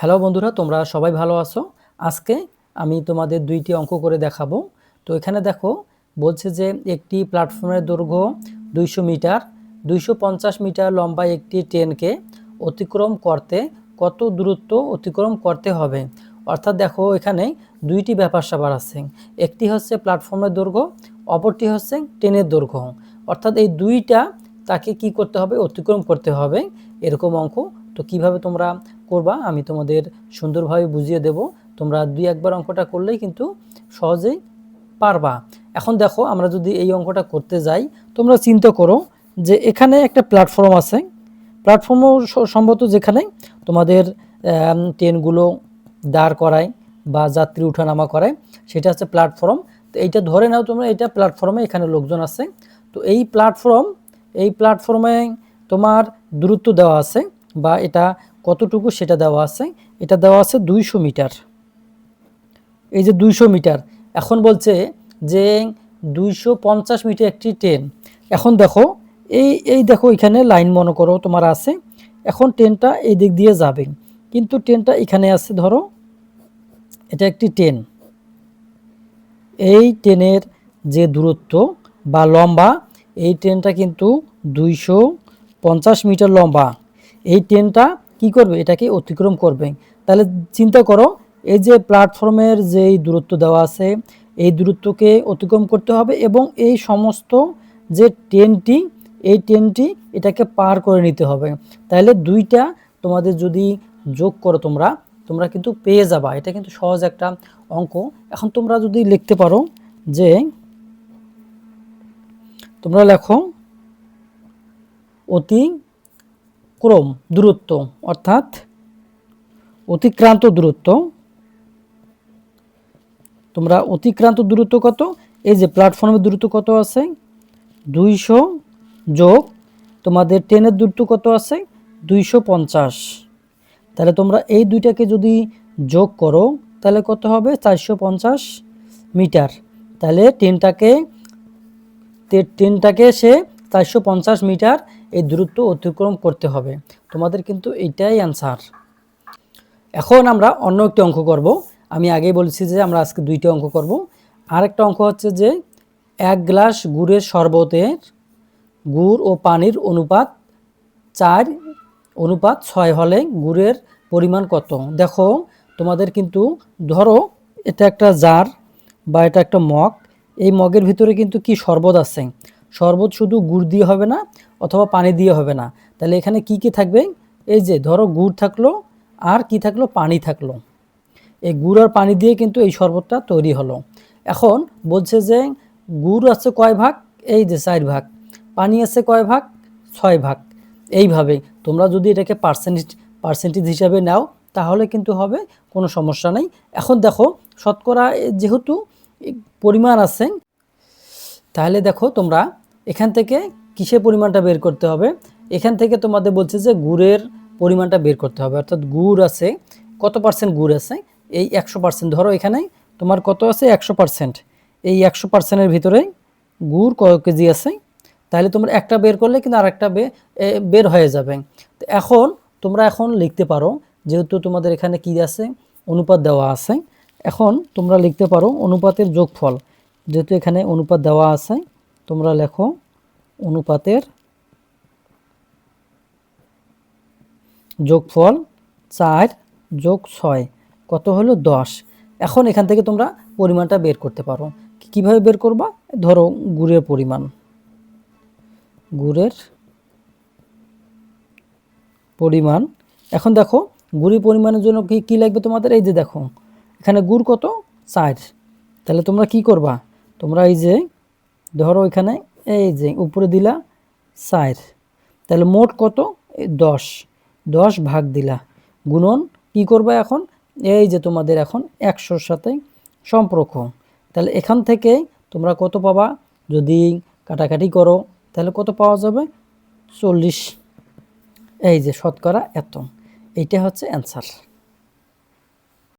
Hello বন্ধুরা, তোমরা সবাই ভালো আছো? আজকে আমি তোমাদের দুইটি অঙ্ক করে দেখাবো। তো এখানে দেখো, বলছে যে একটি প্ল্যাটফর্মের দৈর্ঘ্য দুইশো মিটার, দুইশো পঞ্চাশ মিটার লম্বা একটি ট্রেনকে অতিক্রম করতে কত দূরত্ব অতিক্রম করতে হবে? অর্থাৎ দেখো, এখানে দুইটি ব্যাপার স্যাপার আছে। একটি হচ্ছে প্ল্যাটফর্মের দৈর্ঘ্য, অপরটি হচ্ছে ট্রেনের দৈর্ঘ্য। অর্থাৎ এই দুইটা তাকে কি করতে হবে? অতিক্রম করতে হবে। এরকম অঙ্ক তো কীভাবে তোমরা করবা, আমি তোমাদের সুন্দরভাবে বুঝিয়ে দেব। তোমরা দুই একবার অঙ্কটা করলেই কিন্তু সহজেই পারবা। এখন দেখো, আমরা যদি এই অঙ্কটা করতে যাই, তোমরা চিন্তা করো যে এখানে একটা প্ল্যাটফর্ম আছে। প্ল্যাটফর্মও সম্ভবত যেখানে তোমাদের ট্রেনগুলো দাঁড় করায় বা যাত্রী উঠানামা করায়, সেটা হচ্ছে প্ল্যাটফর্ম। তো এইটা ধরে নাও তোমরা, এটা প্ল্যাটফর্মে এখানে লোকজন আছে। তো এই প্ল্যাটফর্ম, এই প্ল্যাটফর্মে তোমার দূরত্ব দেওয়া আছে। বা এটা কতটুকু সেটা দেওয়া আছে? এটা দেওয়া আছে দুইশো মিটার। এই যে দুইশো মিটার, এখন বলছে যে দুইশো পঞ্চাশ মিটার একটি ট্রেন। এখন দেখো, এই এই দেখো এখানে লাইন মনে করো তোমার আছে। এখন ট্রেনটা এই দিক দিয়ে যাবে। কিন্তু ট্রেনটা এখানে আছে ধরো, এটা একটি ট্রেন। এই ট্রেনের যে দূরত্ব বা লম্বা, এই ট্রেনটা কিন্তু দুইশো পঞ্চাশ মিটার লম্বা। এই ট্রেনটা কি করবে? এটাকে অতিক্রম করবে। তাহলে চিন্তা করো, এই যে প্ল্যাটফর্মের যেই দূরত্ব দেওয়া আছে, এই দূরত্বকে অতিক্রম করতে হবে এবং এই সমস্ত যে ট্রেনটি এই ট্রেনটি এটাকে পার করে নিতে হবে। তাহলে দুইটা তোমাদের যদি যোগ করো তোমরা তোমরা কিন্তু পেয়ে যাবা। এটা কিন্তু সহজ একটা অঙ্ক। এখন তোমরা যদি লিখতে পারো যে, তোমরা লেখো অতিক্রম দূরত্ব, অর্থাৎ অতিক্রান্ত দূরত্ব। তোমরা অতিক্রান্ত দূরত্ব কত? এই যে প্ল্যাটফর্মের দূরত্ব কত আছে? দুইশো যোগ তোমাদের ট্রেনের দূরত্ব কত আছে? দুইশো পঞ্চাশ। তাহলে তোমরা এই দুইটাকে যদি যোগ করো, তাহলে কত হবে? চারশো পঞ্চাশ মিটার। তাহলে ট্রেনটাকে ট্রেনটাকে সে চারশো পঞ্চাশ মিটার এই দূরত্ব অতিক্রম করতে হবে। তোমাদের কিন্তু এইটাই অ্যান্সার এখন আমরা অন্য একটি অঙ্ক করব। আমি আগেই বলেছি যে আমরা আজকে দুইটি অঙ্ক করব। আরেকটা অঙ্ক হচ্ছে যে এক গ্লাস গুড়ের শরবতের গুড় ও পানির অনুপাত চার, অনুপাত ছয় হলে গুড়ের পরিমাণ কত? দেখো, তোমাদের কিন্তু ধরো এটা একটা জার বা এটা একটা মগ। এই মগের ভিতরে কিন্তু কি শরবত আছে? শরবত শুধু গুড় দিয়ে হবে না অথবা পানি দিয়ে হবে না। তাহলে এখানে কি কি থাকবে? এই যে ধরো গুড় থাকল আর কি থাকল? পানি থাকল। এই গুড় আর পানি দিয়ে কিন্তু এই শরবতটা তৈরি হলো। এখন বলছে যে গুড় আছে কয় ভাগ? এই যে চার ভাগ। পানি আছে কয় ভাগ? ছয় ভাগ। এইভাবে তোমরা যদি এটাকে পার্সেন্টেজ পার্সেন্টেজ হিসাবে নাও, তাহলে কিন্তু হবে, কোনো সমস্যা নেই। এখন দেখো, শতকরা যেহেতু পরিমাণ আছে, তাহলে দেখো তোমরা এখান থেকে কিসের পরিমাণটা বের করতে হবে? এখান থেকে তোমাদের বলছে যে গুড়ের পরিমাণটা বের করতে হবে। অর্থাৎ গুড় আছে, কত পার্সেন্ট গুড় আছে? এই একশো পার্সেন্ট ধরো এখানে তোমার কত আছে? একশো পার্সেন্ট এই একশো পার্সেন্টের ভিতরে গুড় কত কেজি আছে। তাহলে তোমরা একটা বের করলে কিন্তু আরেকটা বে- বের হয়ে যাবে। তো এখন তোমরা এখন লিখতে পারো, যেহেতু তোমাদের এখানে কি আছে? অনুপাত দেওয়া আছে। এখন তোমরা লিখতে পারো অনুপাতের যোগফল। যেহেতু এখানে অনুপাত দেওয়া আছে, তোমরা লেখো অনুপাতের যোগফল চার যোগ ছয়, কত হলো দশ? এখন এখান থেকে তোমরা পরিমাণটা বের করতে পারো। কীভাবে বের করবা? ধরো গুড়ের পরিমাণ। গুড়ের পরিমাণ। এখন দেখো গুড়ি পরিমাণের জন্য কি, কী লাগবে তোমাদের? এই যে দেখো, এখানে গুড় কত? চার। তাহলে তোমরা কি করবা? তোমরা এই যে, ধরো এখানে এই যে উপরে দিলা চার। তাহলে মোট কত? দশ। দশ ভাগ দিলা। গুণন কি করবা এখন? এই যে তোমাদের এখন একশোর সাথে সম্পর্ক। তাহলে এখান থেকে তোমরা কত পাবা? যদি কাটাকাটি করো, তাহলে কত পাওয়া যাবে? চল্লিশ। এই যে শতকরা এত। এইটা হচ্ছে অ্যান্সার